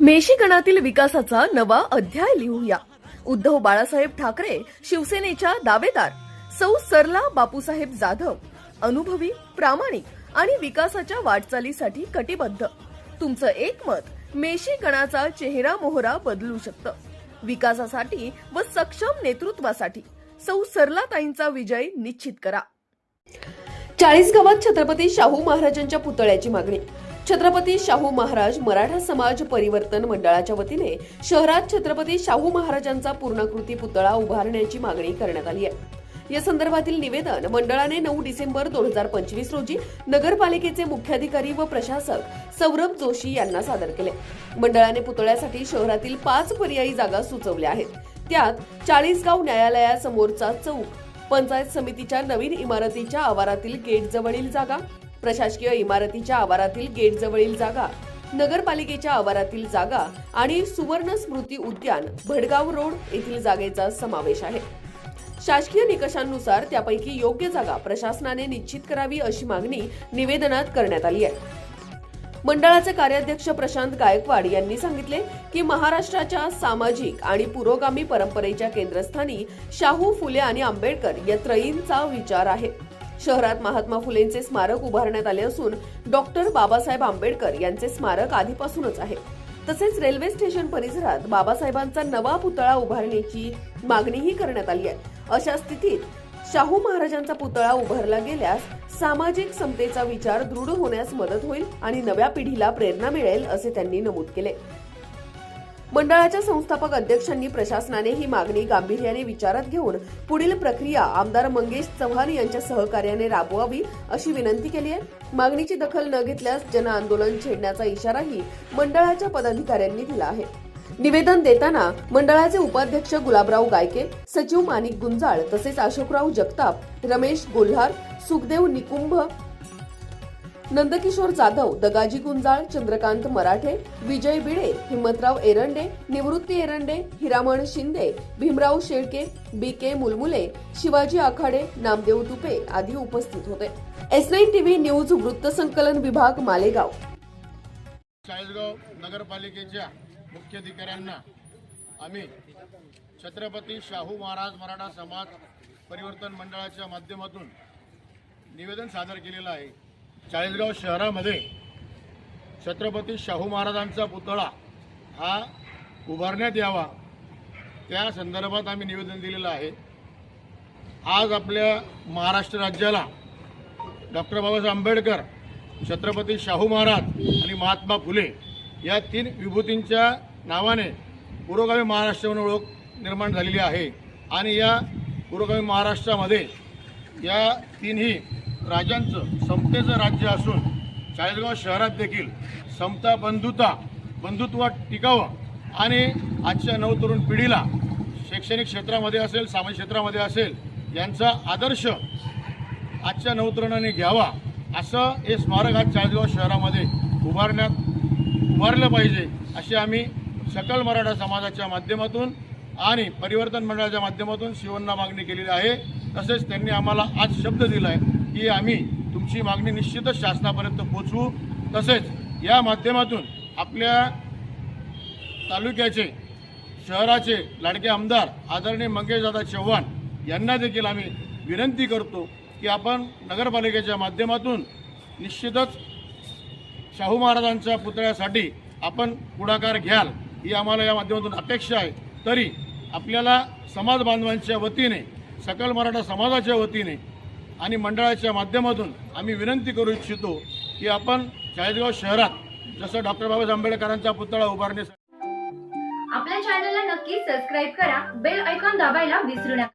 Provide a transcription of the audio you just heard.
मेशिकणातील विकासाचा नवा अध्याय लिहूया. उद्धव बाळासाहेब ठाकरे शिवसेनेच्या दावेदार सौ सरला बापूसाहेब जाधव अनुभवी प्रामाणिक आणि विकासाच्या वाटचालीसाठी कटिबद्ध. तुमचं एक मत मेशी गणाचा चेहरा मोहरा बदलू शकतं. विकासासाठी व सक्षम नेतृत्वासाठी सौ सरलाताईंचा विजय निश्चित करा. चाळीस गावात छत्रपती शाहू महाराजांच्या पुतळ्याची मागणी छत्रपती शाहू महाराज मराठा समाज परिवर्तन मंडळाच्या वतीने शहरात छत्रपती शाहू महाराजांचा पूर्णाकृती पुतळा उभारण्याची मागणी करण्यात आली आहे. या संदर्भातील निवेदन मंडळाने नऊ डिसेंबर दोन हजार पंचवीस रोजी नगरपालिकेचे मुख्याधिकारी व प्रशासक सौरभ जोशी यांना सादर केले. मंडळाने पुतळ्यासाठी शहरातील पाच पर्यायी जागा सुचवल्या आहेत. त्यात चाळीसगाव न्यायालयासमोरचा चौक पंचायत समितीच्या नवीन इमारतीच्या आवारातील गेट जवळील जागा प्रशासकीय इमारतीच्या आवारातील गेट जवळील जागा नगरपालिकेच्या आवारातील जागा आणि सुवर्ण स्मृती उद्यान भडगाव रोड येथील जागेचा समावेश आहे. शासकीय निकषांनुसार त्यापैकी योग्य जागा प्रशासनाने निश्चित करावी अशी मागणी निवेदनात करण्यात आली आहे. मंडळाचे कार्याध्यक्ष प्रशांत गायकवाड यांनी सांगितले की महाराष्ट्राच्या सामाजिक आणि पुरोगामी परंपरेच्या केंद्रस्थानी शाहू फुले आणि आंबेडकर या त्रयींचा विचार आहे. शहरात महात्मा फुलेंचे स्मारक उभारण्यात आले असून डॉक्टर बाबासाहेब आंबेडकर यांचे स्मारक आधीपासूनच आहे. तसेच रेल्वे स्टेशन परिसरात बाबासाहेबांचा नवा पुतळा उभारण्याची मागणीही करण्यात आली आहे. अशा स्थितीत शाहू महाराजांचा पुतळा उभारला गेल्यास सामाजिक समतेचा विचार दृढ होण्यास मदत होईल आणि नव्या पिढीला प्रेरणा मिळेल असे त्यांनी नमूद केले. मंडळाच्या संस्थापक अध्यक्षांनी प्रशासनाने ही मागणी गांभीर्याने विचारात घेऊन पुढील प्रक्रिया आमदार मंगेश चव्हाण यांच्या सहकार्याने राबवावी अशी विनंती केली आहे. मागणीची दखल न घेतल्यास जन आंदोलन छेडण्याचा इशाराही मंडळाच्या पदाधिकाऱ्यांनी दिला आहे. निवेदन देताना मंडळाचे उपाध्यक्ष गुलाबराव गायके सचिव माणिक गुंजाळ तसेच अशोकराव जगताप रमेश गोल्हार सुखदेव निकुंभ नंदकिशोर जाधव दगाजी गुंजाळ चंद्रकांत मराठे विजय बिडे हिम्मतराव एरंडे निवृत्ती एरंडे हिरामण शिंदे भीमराव शेळके बी के मुलमुले शिवाजी आखाडे नामदेव तुपे आदी उपस्थित होते. एस नाईन टीव्ही न्यूज वृत्तसंकलन विभाग मालेगाव. चाळीसगाव नगरपालिकेच्या मुख्याधिकाऱ्यांना आम्ही छत्रपती शाहू महाराज मराठा समाज परिवर्तन मंडळाच्या माध्यमातून निवेदन सादर केलेलं आहे. चाळीसगाव शहरामध्ये छत्रपती शाहू महाराजांचा पुतळा हा उभारण्यात यावा. त्या संदर्भात आम्ही निवेदन दिलेलं आहे. आज आपल्या महाराष्ट्र राज्याला डॉक्टर बाबासाहेब आंबेडकर छत्रपती शाहू महाराज आणि महात्मा फुले या तीन विभूतींच्या नावाने पुरोगामी महाराष्ट्र म्हणून ओळख निर्माण झालेली आहे. आणि या पुरोगामी महाराष्ट्रामध्ये या तिन्ही राजांचं समतेचं राज्य असून चाळीसगाव शहरात देखील समता बंधुता बंधुत्व टिकावं आणि आजच्या नवतरुण पिढीला शैक्षणिक क्षेत्रामध्ये असेल सामाजिक क्षेत्रामध्ये असेल यांचा आदर्श आजच्या नवतरुणाने घ्यावा असं हे स्मारक आज चाळीसगाव शहरामध्ये उभारण्यात उभारलं पाहिजे अशी आम्ही सकल मराठा समाजाच्या माध्यमातून आणि परिवर्तन मंडळाच्या माध्यमातून शिवांना मागणी केलेली आहे. तसेच त्यांनी आम्हाला आज शब्द दिला आहे की आम्ही तुमची मागणी निश्चितच शासनापर्यंत पोचवू. तसेच या माध्यमातून आपल्या तालुक्याचे शहराचे लाडके आमदार आदरणीय मंगेशदादा चव्हाण यांना देखील आम्ही विनंती करतो की आपण नगरपालिकेच्या माध्यमातून निश्चितच शाहू महाराजांच्या पुतळ्यासाठी आपण पुढाकार घ्याल ही आम्हाला या माध्यमातून अपेक्षा आहे. तरी आपल्याला समाज बांधवांच्या वतीने सकल मराठा समाजाच्या वतीने आणि मंडळाच्या माध्यमातून आम्ही विनंती करू इच्छितो की आपण चाळीसगाव शहरात जसं डॉक्टर बाबासाहेब आंबेडकरांचा पुतळा उभारण्यासाठी आपल्या चॅनलला नक्की सबस्क्राईब करा बेल ऐकॉन दाबायला विसरू नका.